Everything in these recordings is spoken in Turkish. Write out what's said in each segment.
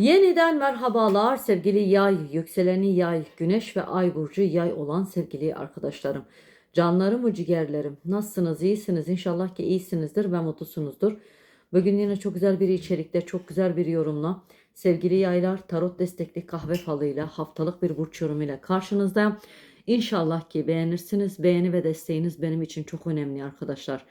Yeniden merhabalar sevgili yay, yükseleni yay, güneş ve ay burcu yay olan sevgili arkadaşlarım. Canlarım ve ciğerlerim nasılsınız iyisiniz inşallah ki iyisinizdir ve mutlusunuzdur. Bugün yine çok güzel bir içerikte çok güzel bir yorumla sevgili yaylar tarot destekli kahve falıyla haftalık bir burç yorumuyla karşınızdayım. İnşallah ki beğenirsiniz. Beğeni ve desteğiniz benim için çok önemli arkadaşlar.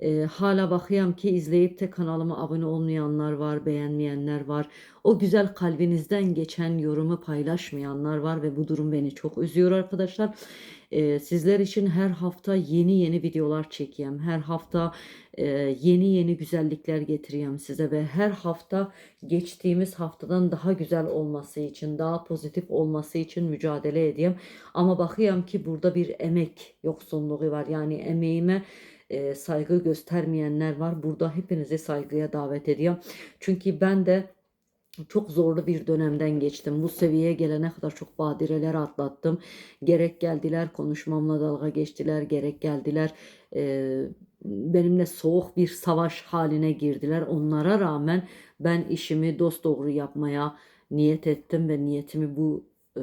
Ee, hala bakıyorum ki izleyip de kanalıma abone olmayanlar var, beğenmeyenler var. O güzel kalbinizden geçen yorumu paylaşmayanlar var ve bu durum beni çok üzüyor arkadaşlar. Ee, sizler için her hafta yeni yeni videolar çekeyim. Her hafta yeni yeni güzellikler getireyim size ve her hafta geçtiğimiz haftadan daha güzel olması için, daha pozitif olması için mücadele edeyim. Ama bakıyorum ki burada bir emek yoksunluğu var. Yani emeğime saygı göstermeyenler var. Burada hepinizi saygıya davet ediyorum. Çünkü ben de çok zorlu bir dönemden geçtim. Bu seviyeye gelene kadar çok badireler atlattım. Gerek geldiler konuşmamla dalga geçtiler, gerek geldiler e, benimle soğuk bir savaş haline girdiler. Onlara rağmen ben işimi dost doğru yapmaya niyet ettim ve niyetimi bu e,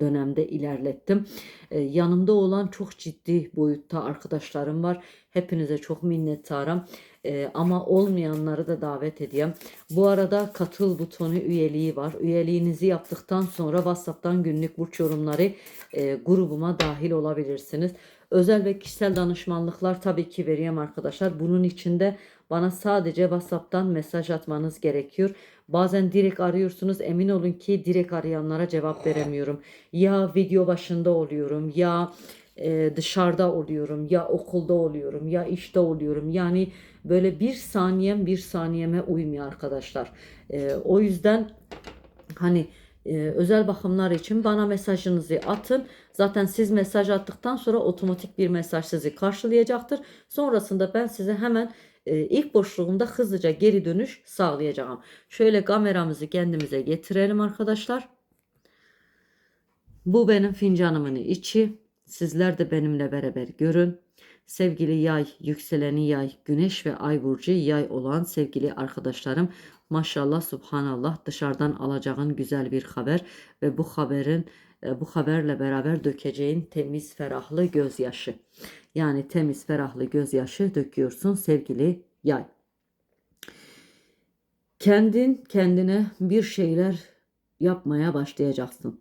dönemde ilerlettim. E, yanımda olan çok ciddi boyutta arkadaşlarım var. Hepinize çok minnettarım. E, ama olmayanları da davet edeyim. Bu arada katıl butonu üyeliği var. Üyeliğinizi yaptıktan sonra WhatsApp'tan günlük burç yorumları e, grubuma dahil olabilirsiniz. Özel ve kişisel danışmanlıklar tabii ki vereyim arkadaşlar. Bunun içinde bana sadece WhatsApp'tan mesaj atmanız gerekiyor. Bazen direkt arıyorsunuz. Emin olun ki direkt arayanlara cevap veremiyorum. Ya video başında oluyorum ya e, dışarıda oluyorum ya okulda oluyorum ya işte oluyorum. Yani böyle bir saniyem bir saniyeme uymuyor arkadaşlar. E, o yüzden hani e, özel bakımlar için bana mesajınızı atın. Zaten siz mesaj attıktan sonra otomatik bir mesaj sizi karşılayacaktır. Sonrasında ben size hemen e, ilk boşluğumda hızlıca geri dönüş sağlayacağım. Şöyle kameramızı kendimize getirelim arkadaşlar. Bu benim fincanımın içi. Sizler de benimle beraber görün. Sevgili yay, yükseleni yay, güneş ve ay burcu yay olan sevgili arkadaşlarım. Maşallah subhanallah dışarıdan alacağın güzel bir haber ve bu haberin e, bu haberle beraber dökeceğin temiz ferahlı gözyaşı. Yani temiz ferahlı gözyaşı döküyorsun sevgili yay. Kendin kendine bir şeyler yapmaya başlayacaksın.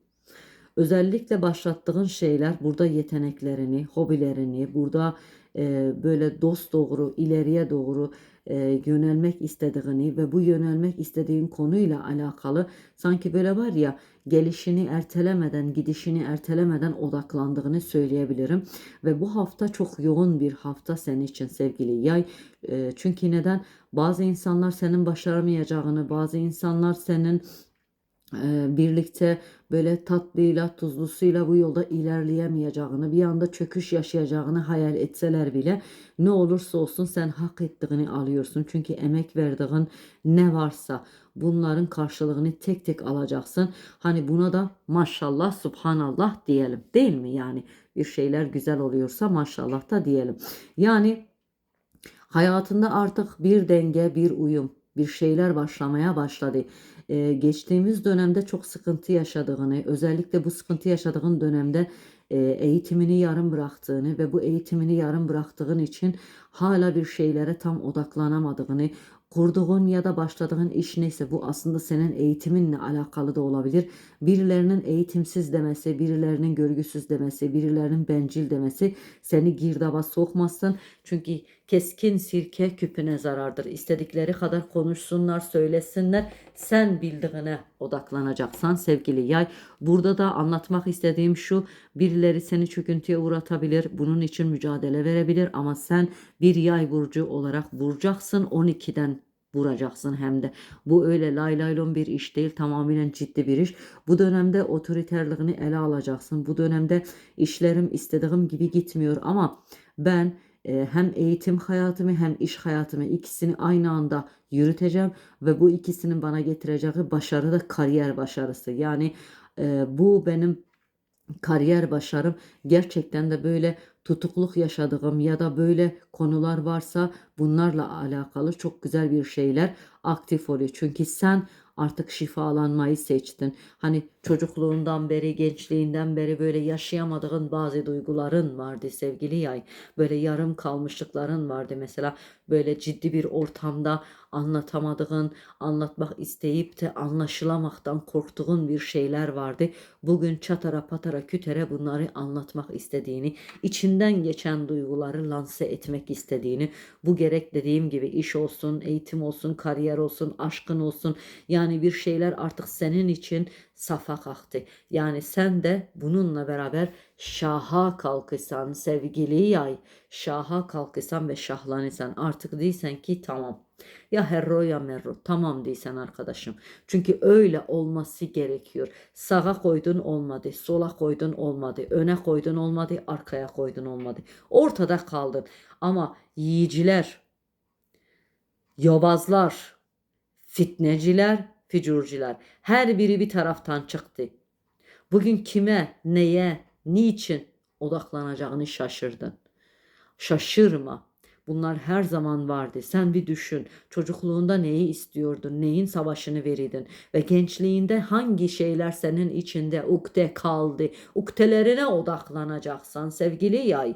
Özellikle başlattığın şeyler burada yeteneklerini, hobilerini, burada e, böyle dost doğru, ileriye doğru e, yönelmek istediğini ve bu yönelmek istediğin konuyla alakalı sanki böyle var ya gelişini ertelemeden, gidişini ertelemeden odaklandığını söyleyebilirim. Ve bu hafta çok yoğun bir hafta senin için sevgili yay. E, çünkü neden? Bazı insanlar senin başaramayacağını, bazı insanlar senin birlikte böyle tatlıyla tuzlusuyla bu yolda ilerleyemeyeceğini bir anda çöküş yaşayacağını hayal etseler bile ne olursa olsun sen hak ettiğini alıyorsun. Çünkü emek verdiğin ne varsa bunların karşılığını tek tek alacaksın. Hani buna da maşallah subhanallah diyelim değil mi? Yani bir şeyler güzel oluyorsa maşallah da diyelim. Yani hayatında artık bir denge, bir uyum, bir şeyler başlamaya başladı e, geçtiğimiz dönemde çok sıkıntı yaşadığını, özellikle bu sıkıntı yaşadığın dönemde e, eğitimini yarım bıraktığını ve bu eğitimini yarım bıraktığın için hala bir şeylere tam odaklanamadığını, kurduğun ya da başladığın iş neyse bu aslında senin eğitiminle alakalı da olabilir. Birilerinin eğitimsiz demesi, birilerinin görgüsüz demesi, birilerinin bencil demesi seni girdaba sokmasın. Çünkü keskin sirke küpüne zarardır. İstedikleri kadar konuşsunlar, söylesinler. Sen bildiğine odaklanacaksan sevgili yay. Burada da anlatmak istediğim şu. Birileri seni çöküntüye uğratabilir. Bunun için mücadele verebilir ama sen bir yay burcu olarak vuracaksın 12'den vuracaksın hem de. Bu öyle lay laylon bir iş değil tamamen ciddi bir iş. Bu dönemde otoriterliğini ele alacaksın. Bu dönemde işlerim istediğim gibi gitmiyor ama ben hem eğitim hayatımı hem iş hayatımı ikisini aynı anda yürüteceğim ve bu ikisinin bana getireceği başarı da kariyer başarısı. Yani e, bu benim kariyer başarım gerçekten de böyle tutukluk yaşadığım ya da böyle konular varsa bunlarla alakalı çok güzel bir şeyler aktif oluyor. Çünkü sen Artık şifalanmayı seçtin. Hani çocukluğundan beri, gençliğinden beri böyle yaşayamadığın bazı duyguların vardı sevgili yay. Böyle yarım kalmışlıkların vardı mesela. Böyle ciddi bir ortamda anlatamadığın, anlatmak isteyip de anlaşılamaktan korktuğun bir şeyler vardı. Bugün çatara patara kütere bunları anlatmak istediğini, içinden geçen duyguları lanse etmek istediğini, bu gerek dediğim gibi iş olsun, eğitim olsun, kariyer olsun, aşkın olsun. Yani bir şeyler artık senin için safa kalktı. Yani sen de bununla beraber şaha kalkırsan sevgili yay, şaha kalkırsan ve şahlanırsan artık değilsen ki tamam. Ya herro ya merro tamam değilsen arkadaşım. Çünkü öyle olması gerekiyor. Sağa koydun olmadı, sola koydun olmadı, öne koydun olmadı, arkaya koydun olmadı. Ortada kaldın. Ama yiyiciler, yobazlar, fitneciler, ficurciler her biri bir taraftan çıktı. Bugün kime, neye, niçin odaklanacağını şaşırdın. Şaşırma. Bunlar her zaman vardı. Sen bir düşün. Çocukluğunda neyi istiyordun? Neyin savaşını verirdin? Ve gençliğinde hangi şeyler senin içinde ukde kaldı? Ukdelerine odaklanacaksan sevgili yay.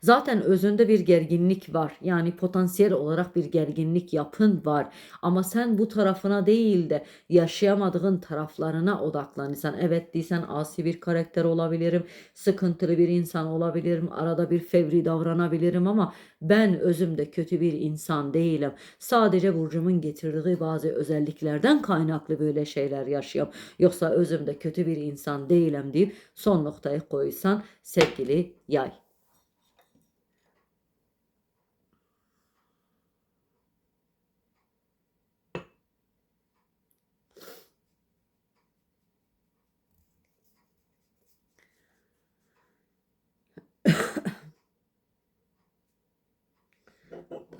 Zaten özünde bir gerginlik var. Yani potansiyel olarak bir gerginlik yapın var. Ama sen bu tarafına değil de yaşayamadığın taraflarına odaklanırsan. Evet değilsen asi bir karakter olabilirim. Sıkıntılı bir insan olabilirim. Arada bir fevri davranabilirim ama ben özümde kötü bir insan değilim. Sadece burcumun getirdiği bazı özelliklerden kaynaklı böyle şeyler yaşıyorum. Yoksa özümde kötü bir insan değilim deyip son noktayı koysan sevgili yay.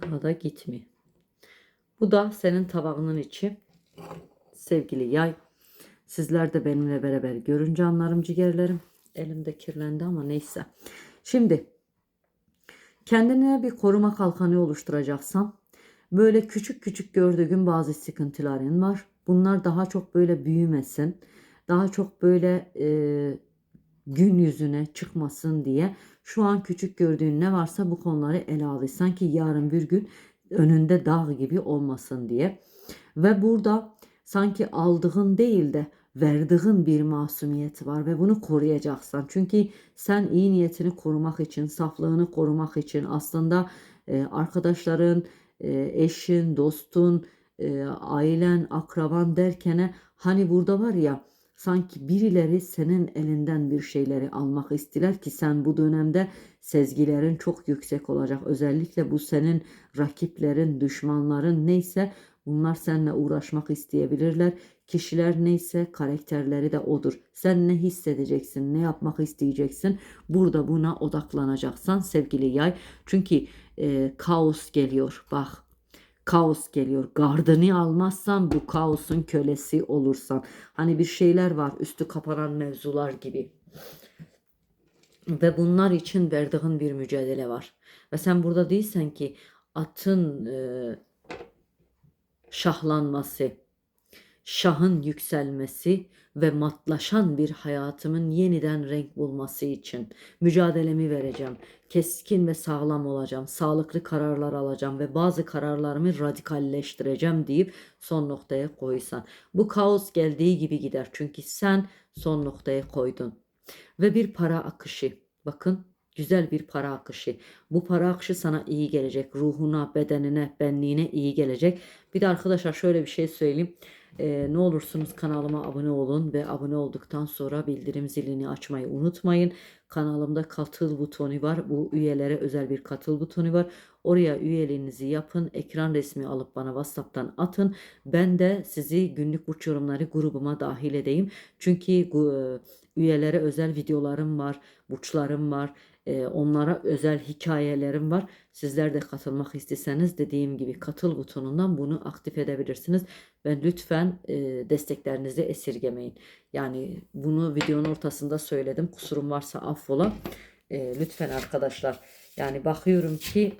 Daha da gitmiyor. Bu da senin tabağının içi. Sevgili yay. Sizler de benimle beraber görün canlarım ciğerlerim. Elimde kirlendi ama neyse. Şimdi kendine bir koruma kalkanı oluşturacaksan böyle küçük küçük gördüğün bazı sıkıntıların var. Bunlar daha çok böyle büyümesin. Daha çok böyle e, gün yüzüne çıkmasın diye şu an küçük gördüğün ne varsa bu konuları ele alırsan ki yarın bir gün önünde dağ gibi olmasın diye. Ve burada sanki aldığın değil de verdiğin bir masumiyet var ve bunu koruyacaksan. Çünkü sen iyi niyetini korumak için, saflığını korumak için aslında e, arkadaşların, e, eşin, dostun, e, ailen, akraban derkene hani burada var ya sanki birileri senin elinden bir şeyleri almak istiler ki sen bu dönemde sezgilerin çok yüksek olacak. Özellikle bu senin rakiplerin, düşmanların neyse bunlar seninle uğraşmak isteyebilirler. Kişiler neyse karakterleri de odur. Sen ne hissedeceksin, ne yapmak isteyeceksin? Burada buna odaklanacaksan sevgili yay. Çünkü e, kaos geliyor. Bak kaos geliyor. Gardını almazsan bu kaosun kölesi olursan. Hani bir şeyler var üstü kapanan mevzular gibi. Ve bunlar için verdiğin bir mücadele var. Ve sen burada değilsen ki atın e, şahlanması, şahın yükselmesi ve matlaşan bir hayatımın yeniden renk bulması için mücadelemi vereceğim. Keskin ve sağlam olacağım. Sağlıklı kararlar alacağım ve bazı kararlarımı radikalleştireceğim deyip son noktaya koysan. Bu kaos geldiği gibi gider. Çünkü sen son noktaya koydun. Ve bir para akışı. Bakın güzel bir para akışı. Bu para akışı sana iyi gelecek. Ruhuna, bedenine, benliğine iyi gelecek. Bir de arkadaşlar şöyle bir şey söyleyeyim. Ee, ne olursunuz kanalıma abone olun ve abone olduktan sonra bildirim zilini açmayı unutmayın. Kanalımda katıl butonu var. Bu üyelere özel bir katıl butonu var. Oraya üyeliğinizi yapın. Ekran resmi alıp bana WhatsApp'tan atın. Ben de sizi günlük burç yorumları grubuma dahil edeyim. Çünkü bu, üyelere özel videolarım var, burçlarım var. E, onlara özel hikayelerim var. Sizler de katılmak isteseniz dediğim gibi katıl butonundan bunu aktif edebilirsiniz. Ve lütfen e, desteklerinizi esirgemeyin. Yani bunu videonun ortasında söyledim. Kusurum varsa affola. E, lütfen arkadaşlar. Yani bakıyorum ki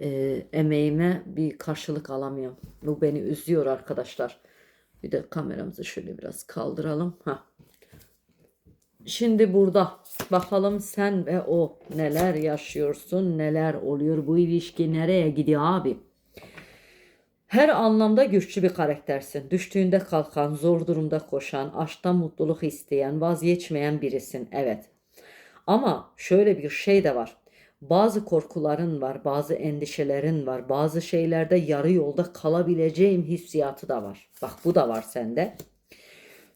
e, emeğime bir karşılık alamıyorum. Bu beni üzüyor arkadaşlar. Bir de kameramızı şöyle biraz kaldıralım. Ha. Şimdi burada bakalım sen ve o neler yaşıyorsun, neler oluyor, bu ilişki nereye gidiyor abi? Her anlamda güçlü bir karaktersin. Düştüğünde kalkan, zor durumda koşan, aşktan mutluluk isteyen, vazgeçmeyen birisin. Evet. Ama şöyle bir şey de var. Bazı korkuların var, bazı endişelerin var, bazı şeylerde yarı yolda kalabileceğim hissiyatı da var. Bak bu da var sende.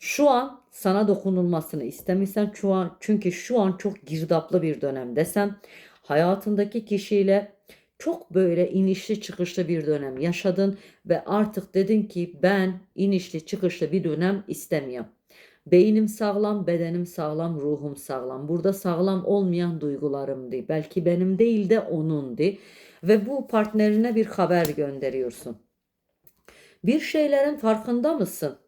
Şu an sana dokunulmasını istemişsen şu an çünkü şu an çok girdaplı bir dönemdesen hayatındaki kişiyle çok böyle inişli çıkışlı bir dönem yaşadın ve artık dedin ki ben inişli çıkışlı bir dönem istemiyorum. Beynim sağlam, bedenim sağlam, ruhum sağlam. Burada sağlam olmayan duygularımdı. Belki benim değil de onundu. Ve bu partnerine bir haber gönderiyorsun. Bir şeylerin farkında mısın?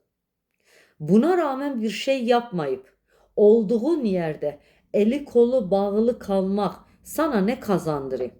Buna rağmen bir şey yapmayıp olduğun yerde eli kolu bağlı kalmak sana ne kazandırır?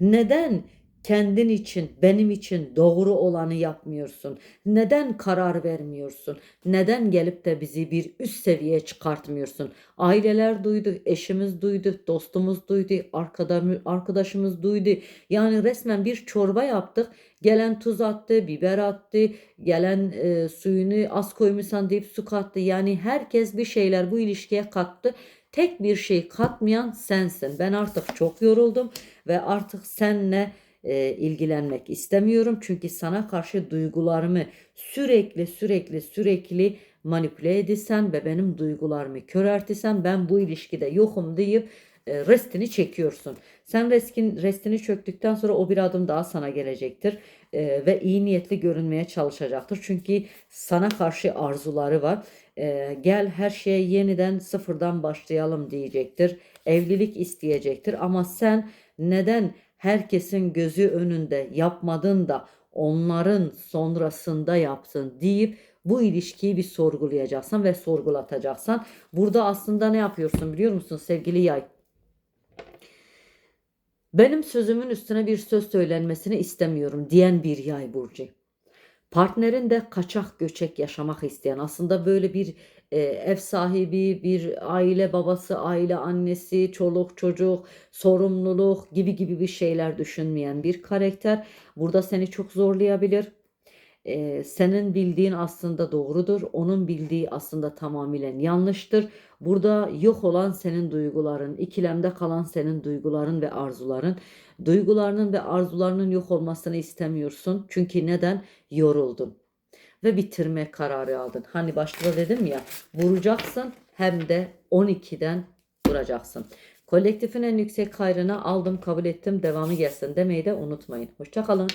Neden kendin için, benim için doğru olanı yapmıyorsun? Neden karar vermiyorsun? Neden gelip de bizi bir üst seviyeye çıkartmıyorsun? Aileler duydu, eşimiz duydu, dostumuz duydu, arkada- arkadaşımız duydu. Yani resmen bir çorba yaptık. Gelen tuz attı, biber attı, gelen e, suyunu az koymuşsan deyip su kattı. Yani herkes bir şeyler bu ilişkiye kattı. Tek bir şey katmayan sensin. Ben artık çok yoruldum ve artık senle e, ilgilenmek istemiyorum. Çünkü sana karşı duygularımı sürekli sürekli sürekli manipüle edilsen ve benim duygularımı köreltirsen ben bu ilişkide yokum deyip e, restini çekiyorsun. Sen reskin, restini çöktükten sonra o bir adım daha sana gelecektir E, ve iyi niyetli görünmeye çalışacaktır. Çünkü sana karşı arzuları var. E, gel her şeye yeniden sıfırdan başlayalım diyecektir. Evlilik isteyecektir ama sen neden herkesin gözü önünde yapmadın da onların sonrasında yaptın deyip bu ilişkiyi bir sorgulayacaksan ve sorgulatacaksan burada aslında ne yapıyorsun biliyor musun sevgili yay? Benim sözümün üstüne bir söz söylenmesini istemiyorum diyen bir yay burcu. Partnerin de kaçak göçek yaşamak isteyen aslında böyle bir e, ev sahibi, bir aile babası, aile annesi, çoluk çocuk, sorumluluk gibi gibi bir şeyler düşünmeyen bir karakter. Burada seni çok zorlayabilir. E, senin bildiğin aslında doğrudur. Onun bildiği aslında tamamıyla yanlıştır. Burada yok olan senin duyguların, ikilemde kalan senin duyguların ve arzuların. Duygularının ve arzularının yok olmasını istemiyorsun. Çünkü neden? Yoruldun ve bitirme kararı aldın. Hani başta dedim ya vuracaksın hem de 12'den vuracaksın. Kolektifin en yüksek hayrına aldım kabul ettim devamı gelsin demeyi de unutmayın. Hoşçakalın.